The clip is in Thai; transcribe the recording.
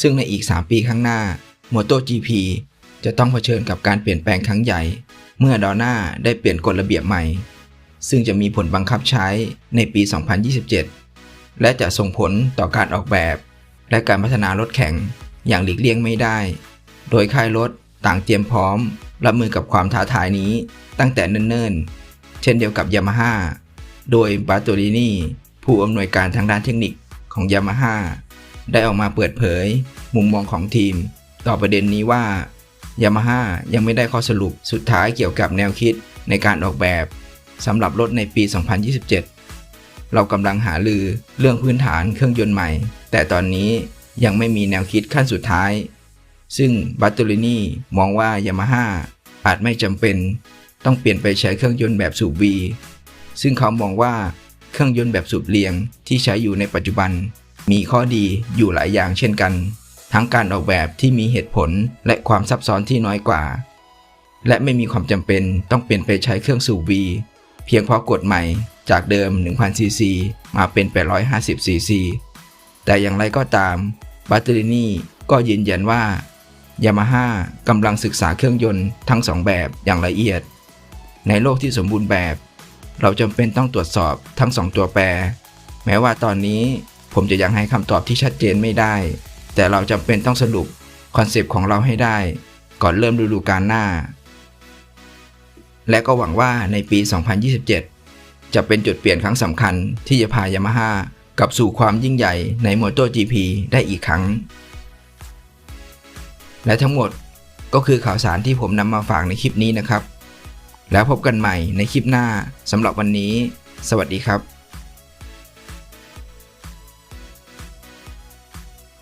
ซึ่งในอีก 3 ปีข้างหน้า MotoGP จะต้องเผชิญกับการเปลี่ยนแปลงครั้งใหญ่ เมื่อดอน่าได้เปลี่ยนกฎระเบียบใหม่ ซึ่งจะมีผลบังคับใช้ในปี 2027 และจะส่งผลต่อการออกแบบ และการพัฒนารถแข่งอย่างหลีกเลี่ยงไม่ได้ โดยค่ายรถต่างเตรียมพร้อม รับมือกับความท้าทายนี้ตั้งแต่เนิ่นๆ เช่นเดียวกับยามาฮ่าโดยบาโตลินีผู้อำนวยการทางด้านเทคนิคของยามาฮ่า ได้ออกมาเปิดเผย มุมมองของทีม ต่อประเด็นนี้ว่ายามาฮ่ายังไม่ได้ข้อสรุปสุดท้ายเกี่ยวกับแนวคิดในการออกแบบสำหรับรถในปี 2027 เรากำลังหาลือเรื่องพื้นฐานเครื่องยนต์ใหม่ แต่ตอนนี้ยังไม่มีแนวคิดขั้นสุดท้าย ซึ่งบัตเตอรินีมองว่ายามาฮ่าอาจไม่จำเป็น ต้องเปลี่ยนไปใช้เครื่องยนต์แบบสูบ V ซึ่งเขามองว่าเครื่องยนต์แบบสูบเรียงที่ใช้อยู่ในปัจจุบัน มีข้อดีอยู่หลายอย่างเช่นกัน ทั้งการออกแบบที่มีเหตุผลและความซับซ้อนที่น้อยกว่า และไม่มีความจำเป็นต้องเปลี่ยนไปใช้เครื่องสูบ V เพียงเพราะกฎใหม่จากเดิม 1,000ซีซีมาเป็น 850ซีซีแต่อย่างไรก็ตามบัตเตอรี่นี่ก็ยืนยันว่ายามาฮ่ากำลังศึกษาเครื่องยนต์ทั้งสองแบบอย่างละเอียด ในโลกที่สมบูรณ์แบบ เราจำเป็นต้องตรวจสอบทั้งสองตัวแปร แม้ว่าตอนนี้ ผมจะยังให้คำตอบที่ชัดเจนไม่ได้ แต่เราจำเป็นต้องสรุปคอนเซปต์ของเราให้ได้ ก่อนเริ่มฤดูกาลหน้า และก็หวังว่าในปี 2027 จะเป็นจุดเปลี่ยนครั้งสำคัญที่จะพายามาฮ่ากลับสู่ความยิ่งใหญ่ใน MotoGP ได้อีกครั้ง และทั้งหมดก็คือข่าวสารที่ผมนำมาฝากในคลิปนี้นะครับ แล้วพบกันใหม่ในคลิปหน้าสำหรับวันนี้ สวัสดีครับ